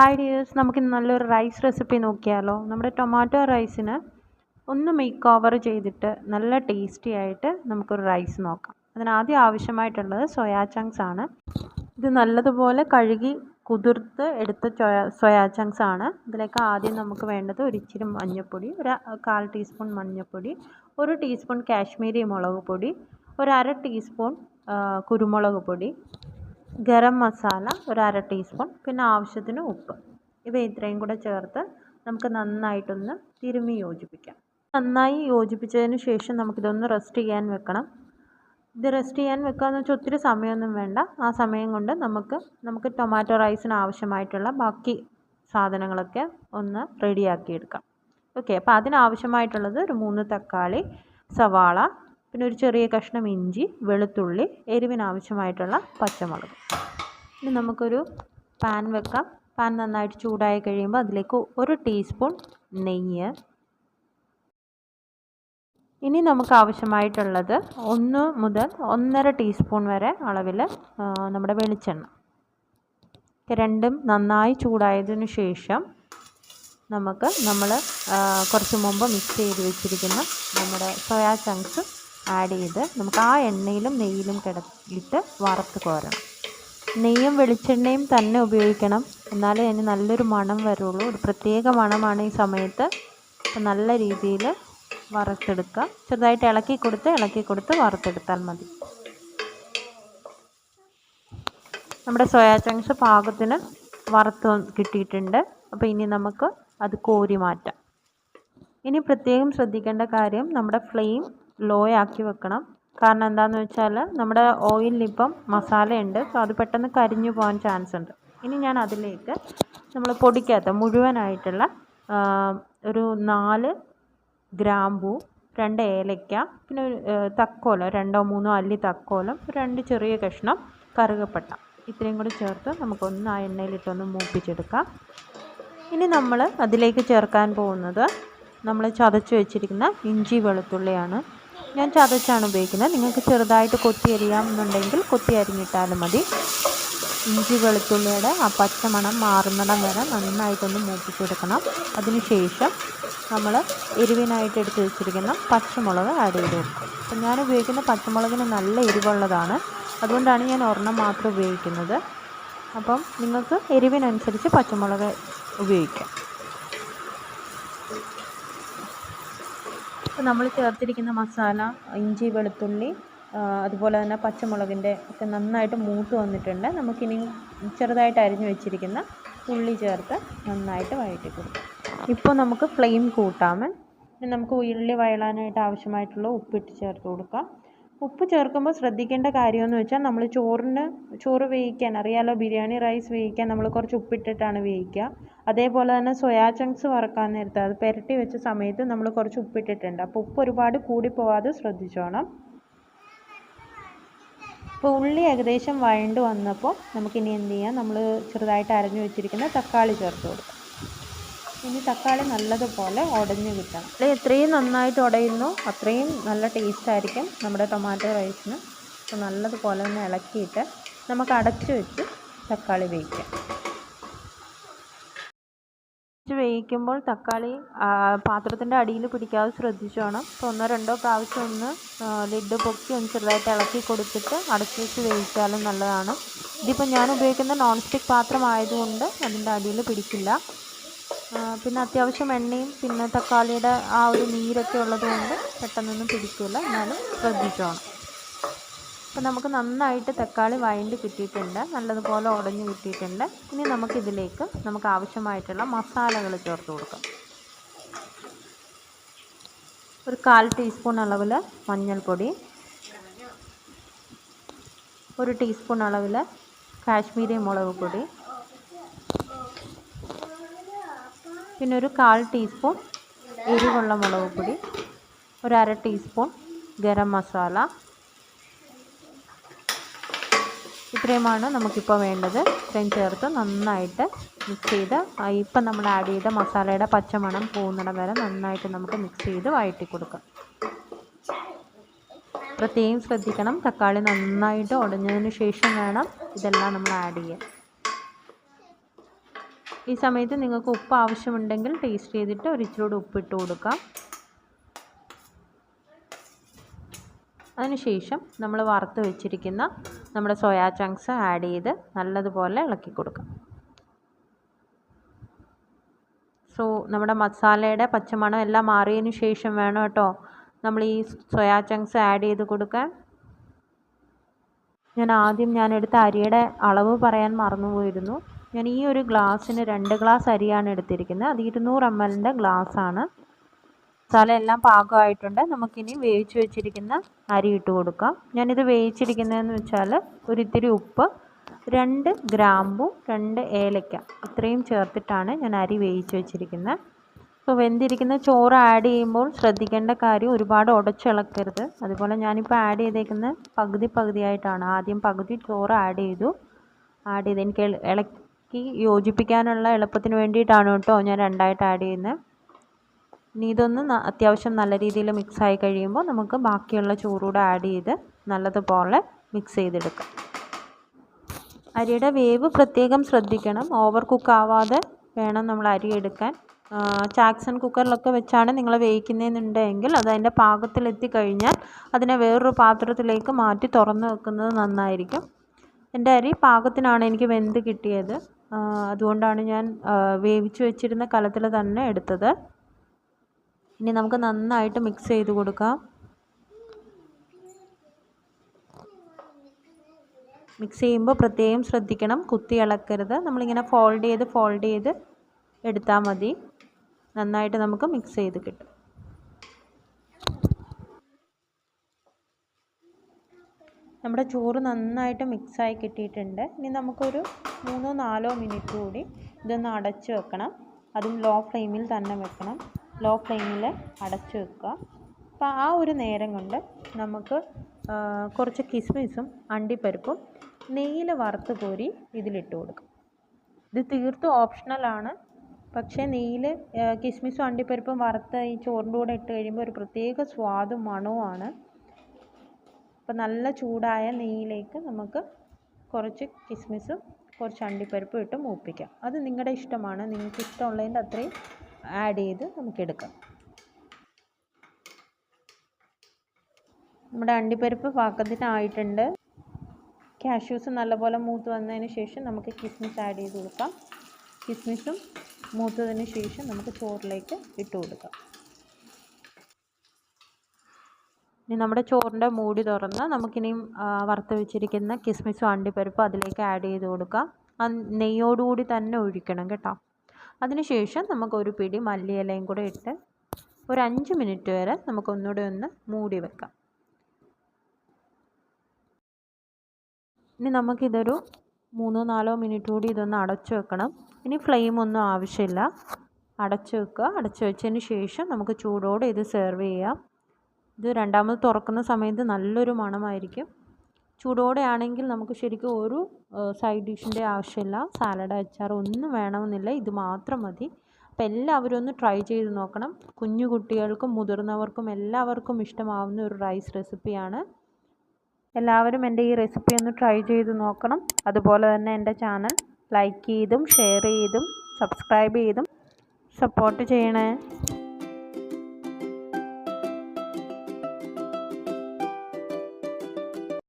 Hi dears നമുക്കിന്ന് നല്ലൊരു rice recipe നോക്കിയാലോ. നമ്മുടെ ടൊമാറ്റോ റൈസിന് ഒന്ന് മേക്ക് ഓവർ ചെയ്തിട്ട് നല്ല ടേസ്റ്റി ആയിട്ട് നമുക്കൊരു റൈസ് നോക്കാം. അതിനാദ്യം ആവശ്യമായിട്ടുള്ളത് സോയാ ചങ്ക്സ് ആണ്. ഇത് നല്ലതുപോലെ കഴുകി കുതിർത്ത് എടുത്ത സോയാ ചങ്ക്സ് ആണ്. ഇതിലേക്ക് ആദ്യം നമുക്ക് വേണ്ടത് ഒരു ഇച്ചിരി മഞ്ഞൾപ്പൊടി ഒരു കാൽ ടീസ്പൂൺ മഞ്ഞൾപ്പൊടി ഒരു ടീസ്പൂൺ കാശ്മീരി മുളക് പൊടി ഒരു അര ടീസ്പൂൺ കുരുമുളക് പൊടി ഗരം മസാല ഒരു അര ടീസ്പൂൺ പിന്നെ ആവശ്യത്തിന് ഉപ്പ്. ഇവ ഇത്രയും കൂടെ ചേർത്ത് നമുക്ക് നന്നായിട്ടൊന്ന് തിരുമ്മി യോജിപ്പിക്കാം. നന്നായി യോജിപ്പിച്ചതിന് ശേഷം നമുക്കിതൊന്ന് റെസ്റ്റ് ചെയ്യാൻ വെക്കണം. ഇത് റെസ്റ്റ് ചെയ്യാൻ വെക്കുകയെന്ന് വെച്ചാൽ ഒത്തിരി സമയമൊന്നും വേണ്ട. ആ സമയം കൊണ്ട് നമുക്ക് നമുക്ക് ടൊമാറ്റോ റൈസിന് ആവശ്യമായിട്ടുള്ള ബാക്കി സാധനങ്ങളൊക്കെ ഒന്ന് റെഡിയാക്കിയെടുക്കാം ഓക്കെ അപ്പോൾ അതിനാവശ്യമായിട്ടുള്ളത് ഒരു മൂന്ന് തക്കാളി സവാള പിന്നെ ഒരു ചെറിയ കഷ്ണം ഇഞ്ചി വെളുത്തുള്ളി എരിവിനാവശ്യമായിട്ടുള്ള പച്ചമുളക്. ഇനി നമുക്കൊരു പാൻ വെക്കാം. പാൻ നന്നായിട്ട് ചൂടായി കഴിയുമ്പോൾ അതിലേക്ക് ഒരു ടീസ്പൂൺ നെയ്യ്. ഇനി നമുക്ക് ആവശ്യമായിട്ടുള്ളത് ഒന്ന് മുതൽ ഒന്നര ടീസ്പൂൺ വരെ അളവിൽ നമ്മുടെ വെളിച്ചെണ്ണ. രണ്ടും നന്നായി ചൂടായതിനു ശേഷം നമുക്ക് നമ്മൾ കുറച്ച് മുമ്പ് മിക്സ് ചെയ്ത് വെച്ചിരിക്കുന്ന നമ്മുടെ സോയാ ചങ്ക്സ് ആഡ് ചെയ്ത് നമുക്ക് ആ എണ്ണയിലും നെയ്യിലും കിടത്തിയിട്ട് വറുത്ത് കോരണം. നെയ്യും വെളിച്ചെണ്ണയും തന്നെ ഉപയോഗിക്കണം. എന്നാലേ അതിന് നല്ലൊരു മണം വരുള്ളൂ. ഒരു പ്രത്യേക മണമാണ് ഈ സമയത്ത്. നല്ല രീതിയിൽ വറുത്തെടുക്കുക ചെറുതായിട്ട് ഇളക്കി കൊടുത്ത് ഇളക്കി കൊടുത്ത് വറുത്തെടുത്താൽ മതി. നമ്മുടെ സോയാ ചങ്ക്സ് പാകത്തിന് വറുത്ത് കിട്ടിയിട്ടുണ്ട്. അപ്പോൾ ഇനി നമുക്ക് അത് കോരി മാറ്റാം. ഇനി പ്രത്യേകം ശ്രദ്ധിക്കേണ്ട കാര്യം നമ്മുടെ ഫ്ലെയിം ലോ ആക്കി വെക്കണം. കാരണം എന്താണെന്ന് വെച്ചാൽ നമ്മുടെ ഓയിലിനിപ്പം മസാലയുണ്ട്. സോ അത് പെട്ടെന്ന് കരിഞ്ഞു പോകാൻ ചാൻസ് ഉണ്ട്. ഇനി ഞാൻ അതിലേക്ക് നമ്മൾ പൊടിക്കാത്ത മുഴുവനായിട്ടുള്ള ഒരു നാല് ഗ്രാമ്പൂ രണ്ട് ഏലയ്ക്ക പിന്നെ തക്കോലം രണ്ടോ മൂന്നോ അല്ലി തക്കോലം രണ്ട് ചെറിയ കഷ്ണം കറുകപ്പട്ട. ഇത്രയും കൂടി ചേർത്ത് നമുക്കൊന്ന് ആ എണ്ണയിലിട്ടൊന്ന് മൂപ്പിച്ചെടുക്കാം. ഇനി നമ്മൾ അതിലേക്ക് ചേർക്കാൻ പോകുന്നത് നമ്മൾ ചതച്ച് വെച്ചിരിക്കുന്ന ഇഞ്ചി വെളുത്തുള്ളിയാണ്. ഞാൻ ചതച്ചാണ് ഉപയോഗിക്കുന്നത്. നിങ്ങൾക്ക് ചെറുതായിട്ട് കൊത്തി അരിയാമെന്നുണ്ടെങ്കിൽ കൊത്തി അരിഞ്ഞിട്ടാലും മതി. ഇഞ്ചി വെളുത്തുള്ളിയുടെ ആ പച്ചമണം മാറുന്നിടം വരെ നന്നായിട്ടൊന്ന് മൂപ്പിച്ചെടുക്കണം. അതിനുശേഷം നമ്മൾ എരിവിനായിട്ട് എടുത്ത് വെച്ചിരിക്കുന്ന പച്ചമുളക് ആഡ് ചെയ്ത് കൊടുക്കും. അപ്പം ഞാൻ ഉപയോഗിക്കുന്ന പച്ചമുളകിന് നല്ല എരിവുള്ളതാണ്. അതുകൊണ്ടാണ് ഞാൻ ഒരെണ്ണം മാത്രം ഉപയോഗിക്കുന്നത്. അപ്പം നിങ്ങൾക്ക് എരിവിനനുസരിച്ച് പച്ചമുളക് ഉപയോഗിക്കാം. അപ്പോൾ നമ്മൾ ചേർത്തിരിക്കുന്ന മസാല ഇഞ്ചി വെളുത്തുള്ളി അതുപോലെ തന്നെ പച്ചമുളകിന്റെ ഒക്കെ നന്നായിട്ട് മൂത്ത് വന്നിട്ടുണ്ട്. നമുക്കിനി ചെറുതായിട്ട് അരിഞ്ഞു വെച്ചിരിക്കുന്ന ഉള്ളി ചേർത്ത് നന്നായിട്ട് വഴറ്റി കൊടുക്കാം ഇപ്പോൾ നമുക്ക് ഫ്ലെയിം കൂട്ടാമേ നമുക്ക് ഉള്ളി വഴലാനായിട്ട് ആവശ്യമായിട്ടുള്ള ഉപ്പിട്ട് ചേർത്ത് കൊടുക്കാം. ഉപ്പ് ചേർക്കുമ്പോൾ ശ്രദ്ധിക്കേണ്ട കാര്യമെന്ന് വെച്ചാൽ നമ്മൾ ചോറിന് ചോറ് വേവിക്കാൻ അറിയാലോ ബിരിയാണി റൈസ് വേവിക്കാൻ നമ്മൾ കുറച്ച് ഉപ്പിട്ടിട്ടാണ് വേവിക്കുക. അതേപോലെ തന്നെ സോയാ ചങ്ക്സ് വറക്കാൻ നേരത്ത് അത് പുരട്ടി വെച്ച സമയത്ത് നമ്മൾ കുറച്ച് ഉപ്പിട്ടിട്ടുണ്ട്. അപ്പോൾ ഉപ്പ് ഒരുപാട് കൂടിപ്പോവാതെ ശ്രദ്ധിച്ചോണം. അപ്പോൾ ഉള്ളി ഏകദേശം വഴണ്ട് വന്നപ്പോൾ നമുക്കിനി എന്ത് ചെയ്യാം? നമ്മൾ ചെറുതായിട്ട് അരഞ്ഞു വെച്ചിരിക്കുന്ന തക്കാളി ചേർത്ത് കൊടുക്കാം. ഇനി തക്കാളി നല്ലതുപോലെ ഉടഞ്ഞ് കിട്ടണം. എത്രയും നന്നായിട്ട് ഉടയുന്നു അത്രയും നല്ല ടേസ്റ്റ് ആയിരിക്കും നമ്മുടെ ടൊമാറ്റോ റൈസിന് അപ്പോൾ നല്ലതുപോലെ ഒന്ന് ഇളക്കിയിട്ട് നമുക്ക് അടച്ചു വെച്ച് തക്കാളി വേവിക്കാം. വേവിക്കുമ്പോൾ തക്കാളി പാത്രത്തിന്റെ അടിയിൽ പിടിക്കാതെ ശ്രദ്ധിച്ചു വേണം. അപ്പോൾ ഒന്നോ രണ്ടോ പ്രാവശ്യം ഒന്ന് ലിഡ് പൊക്കി ഒന്ന് ചെറുതായിട്ട് ഇളക്കി കൊടുത്തിട്ട് അടച്ചു വെച്ച് വേവിച്ചാലും നല്ലതാണ്. ഇതിപ്പോൾ ഞാൻ ഉപയോഗിക്കുന്ന നോൺ സ്റ്റിക്ക് പാത്രം ആയതുകൊണ്ട് അതിന്റെ അടിയിൽ പിടിക്കില്ല. പിന്നെ അത്യാവശ്യം എണ്ണയും പിന്നെ തക്കാളിയുടെ ആ ഒരു നീരൊക്കെ ഉള്ളതുകൊണ്ട് പെട്ടെന്നൊന്നും പിടിക്കില്ല എന്നാലും ശ്രദ്ധിച്ചോണം. അപ്പം നമുക്ക് നന്നായിട്ട് തക്കാളി വൈൻഡ് കിട്ടിയിട്ടുണ്ട്. നല്ലതുപോലെ ഉടഞ്ഞു കിട്ടിയിട്ടുണ്ട്. ഇനി നമുക്കിതിലേക്ക് നമുക്ക് ആവശ്യമായിട്ടുള്ള മസാലകൾ ചേർത്ത് കൊടുക്കാം. ഒരു കാൽ ടീസ്പൂൺ അളവിൽ മഞ്ഞൾപ്പൊടി ഒരു ടീസ്പൂൺ അളവിൽ കാശ്മീരി മുളക് പൊടി പിന്നെ ഒരു കാൽ ടീസ്പൂൺ എരിവുള്ള മുളക് പൊടി ഒരു അര ടീസ്പൂൺ ഗരം മസാല. ഇത്രയുമാണ് നമുക്കിപ്പോൾ വേണ്ടത്. ഇത്രയും ചേർത്ത് നന്നായിട്ട് മിക്സ് ചെയ്ത് ഇപ്പം നമ്മൾ ആഡ് ചെയ്ത മസാലയുടെ പച്ചമണം പോകുന്നിടം വരെ നന്നായിട്ട് നമുക്ക് മിക്സ് ചെയ്ത് വഴറ്റി കൊടുക്കാം. പ്രത്യേകം ശ്രദ്ധിക്കണം. തക്കാളി നന്നായിട്ട് ഉടഞ്ഞതിന് ശേഷം വേണം ഇതെല്ലാം നമ്മൾ ആഡ് ചെയ്യാൻ. ഈ സമയത്ത് നിങ്ങൾക്ക് ഉപ്പ് ആവശ്യമുണ്ടെങ്കിൽ ടേസ്റ്റ് ചെയ്തിട്ട് ഒരു ഇച്ചിരി ഉപ്പിട്ട് കൊടുക്കാം. അതിനുശേഷം നമ്മൾ വറുത്ത് വെച്ചിരിക്കുന്ന നമ്മുടെ സോയാ ചങ്ക്സ് ആഡ് ചെയ്ത് നല്ലതുപോലെ ഇളക്കി കൊടുക്കാം. സോ നമ്മുടെ മസാലയുടെ പച്ചമണം എല്ലാം മാറിയതിന് ശേഷം വേണം കേട്ടോ നമ്മൾ ഈ സോയാ ചങ്ക്സ് ആഡ് ചെയ്ത് കൊടുക്കാൻ. ഞാൻ ആദ്യം ഞാൻ എടുത്ത അരിയുടെ അളവ് പറയാൻ മറന്നുപോയിരുന്നു. ഞാൻ ഈ ഒരു ഗ്ലാസ്സിന് രണ്ട് ഗ്ലാസ് അരിയാണ് എടുത്തിരിക്കുന്നത്. അത് ഇരുന്നൂറ് എം എല്ലിന്റെ ഗ്ലാസ്സാണ്. മസാല എല്ലാം പാകമായിട്ടുണ്ട്. നമുക്കിനി വേവിച്ച് വെച്ചിരിക്കുന്ന അരി ഇട്ട് കൊടുക്കാം. ഞാനിത് വേവിച്ചിരിക്കുന്നതെന്ന് വെച്ചാൽ ഒരിത്തിരി ഉപ്പ് രണ്ട് ഗ്രാമ്പു രണ്ട് ഏലക്ക ഇത്രയും ചേർത്തിട്ടാണ് ഞാൻ അരി വേവിച്ച് വെച്ചിരിക്കുന്നത്. അപ്പോൾ വെന്തിരിക്കുന്ന ചോറ് ആഡ് ചെയ്യുമ്പോൾ ശ്രദ്ധിക്കേണ്ട കാര്യം ഒരുപാട് ഉടച്ചിളക്കരുത്. അതുപോലെ ഞാനിപ്പോൾ ആഡ് ചെയ്തേക്കുന്നത് പകുതി പകുതിയായിട്ടാണ്. ആദ്യം പകുതി ചോറ് ആഡ് ചെയ്തു. ആഡ് ചെയ്ത് എനിക്ക് ഇളക്കി യോജിപ്പിക്കാനുള്ള എളുപ്പത്തിന് വേണ്ടിയിട്ടാണ് കേട്ടോ ഞാൻ രണ്ടായിട്ട് ആഡ് ചെയ്യുന്നത് ഇനി ഇതൊന്ന് അത്യാവശ്യം നല്ല രീതിയിൽ മിക്സ് ആയി കഴിയുമ്പോൾ നമുക്ക് ബാക്കിയുള്ള ചോറൂടെ ആഡ് ചെയ്ത് നല്ലതുപോലെ മിക്സ് ചെയ്തെടുക്കാം. അരിയുടെ വേവ് പ്രത്യേകം ശ്രദ്ധിക്കണം. ഓവർ കുക്ക് ആവാതെ വേണം നമ്മൾ അരി എടുക്കാൻ. ചാക്സൺ കുക്കറിലൊക്കെ വെച്ചാണ് നിങ്ങൾ വേവിക്കുന്നതെന്നുണ്ടെങ്കിൽ അത് അതിന്റെ പാകത്തിലെത്തി കഴിഞ്ഞാൽ അതിനെ വേറൊരു പാത്രത്തിലേക്ക് മാറ്റി തുറന്ന് വെക്കുന്നത് നന്നായിരിക്കും. എന്റെ അരി പാകത്തിനാണ് എനിക്ക് വെന്ത് കിട്ടിയത്. അതുകൊണ്ടാണ് ഞാൻ വേവിച്ച് വെച്ചിരുന്ന കലത്തിൽ തന്നെ എടുത്തത്. ഇനി നമുക്ക് നന്നായിട്ട് മിക്സ് ചെയ്ത് കൊടുക്കാം. മിക്സ് ചെയ്യുമ്പോൾ പ്രത്യേകം ശ്രദ്ധിക്കണം. കുത്തി ഇളക്കരുത്. നമ്മളിങ്ങനെ ഫോൾഡ് ചെയ്ത് ഫോൾഡ് ചെയ്ത് എടുത്താൽ മതി. നന്നായിട്ട് നമുക്ക് മിക്സ് ചെയ്ത് കിട്ടും. നമ്മുടെ ചോറ് നന്നായിട്ട് മിക്സായി കിട്ടിയിട്ടുണ്ട്. ഇനി നമുക്കൊരു മൂന്നോ നാലോ മിനിറ്റ് കൂടി ഇതൊന്ന് അടച്ച് വെക്കണം. അതും ലോ ഫ്ലെയിമിൽ തന്നെ വെക്കണം. ലോ ഫ്ലെയിമിൽ അടച്ച് വെക്കുക. അപ്പോൾ ആ ഒരു നേരം കൊണ്ട് നമുക്ക് കുറച്ച് കിസ്മിസും അണ്ടിപ്പരിപ്പും നെയ്യിൽ വറുത്ത് കോരി ഇതിലിട്ട് കൊടുക്കും. ഇത് തീർത്തും ഓപ്ഷണലാണ് പക്ഷേ നെയ്യിൽ കിസ്മിസും അണ്ടിപ്പരിപ്പും വറുത്ത് ഈ ചോറിന്റെ കൂടെ ഇട്ട് കഴിയുമ്പോൾ ഒരു പ്രത്യേക സ്വാദും മണവുമാണ്. അപ്പോൾ നല്ല ചൂടായ നെയ്യിലേക്ക് നമുക്ക് കുറച്ച് കിസ്മിസും കുറച്ച് അണ്ടിപ്പരിപ്പും ഇട്ട് മൂപ്പിക്കാം. അത് നിങ്ങളുടെ ഇഷ്ടമാണ്. നിങ്ങൾക്ക് ഇഷ്ടമുള്ളതിന്റെ അത്രയും ആഡ് ചെയ്ത് നമുക്കെടുക്കാം നമ്മുടെ അണ്ടിപ്പരിപ്പ് പാകത്തിനായിട്ടുണ്ട് കാഷ്യൂസ് നല്ലപോലെ മൂത്ത് വന്നതിന് ശേഷം നമുക്ക് കിസ്മിസ് ആഡ് ചെയ്ത് കൊടുക്കാം. കിസ്മിസും മൂത്തതിന് ശേഷം നമുക്ക് ചോറിലേക്ക് ഇട്ട് കൊടുക്കാം. ഇനി നമ്മുടെ ചോറിന്റെ മൂടി തുറന്ന് നമുക്കിനിയും വറുത്ത് വെച്ചിരിക്കുന്ന കിസ്മിസും അണ്ടിപ്പരിപ്പും അതിലേക്ക് ആഡ് ചെയ്ത് കൊടുക്കുക ആ നെയ്യോടുകൂടി തന്നെ ഒഴിക്കണം കേട്ടോ. അതിനുശേഷം നമുക്കൊരു പിടി മല്ലിയിലയും കൂടെ ഇട്ട് ഒരു അഞ്ച് മിനിറ്റ് വരെ നമുക്കൊന്നുകൂടെ ഒന്ന് മൂടി വെക്കാം. ഇനി നമുക്കിതൊരു മൂന്നോ നാലോ മിനിറ്റ് കൂടി ഇതൊന്ന് അടച്ചു വെക്കണം. ഇനി ഫ്ലെയിം ഒന്നും ആവശ്യമില്ല. അടച്ചു വെക്കുക. അടച്ചു വെച്ചതിന് ശേഷം നമുക്ക് ചൂടോടെ ഇത് സെർവ് ചെയ്യാം. ഇത് രണ്ടാമത് തുറക്കുന്ന സമയത്ത് നല്ലൊരു മണമായിരിക്കും. ചൂടോടെ ആണെങ്കിൽ നമുക്ക് ശരിക്കും ഒരു സൈഡ് ഡിഷിന്റെ ആവശ്യമില്ല. സാലഡ് അച്ചാർ ഒന്നും വേണമെന്നില്ല. ഇത് മാത്രം മതി. അപ്പോൾ എല്ലാവരും ഒന്ന് ട്രൈ ചെയ്ത് നോക്കണം. കുഞ്ഞു കുട്ടികൾക്കും മുതിർന്നവർക്കും എല്ലാവർക്കും ഇഷ്ടമാവുന്ന ഒരു റൈസ് റെസിപ്പിയാണ് എല്ലാവരും എന്റെ ഈ റെസിപ്പി ഒന്ന് ട്രൈ ചെയ്ത് നോക്കണം. അതുപോലെ തന്നെ എന്റെ ചാനൽ ലൈക്ക് ചെയ്തും ഷെയർ ചെയ്തും സബ്സ്ക്രൈബ് ചെയ്തും സപ്പോർട്ട് ചെയ്യണേ.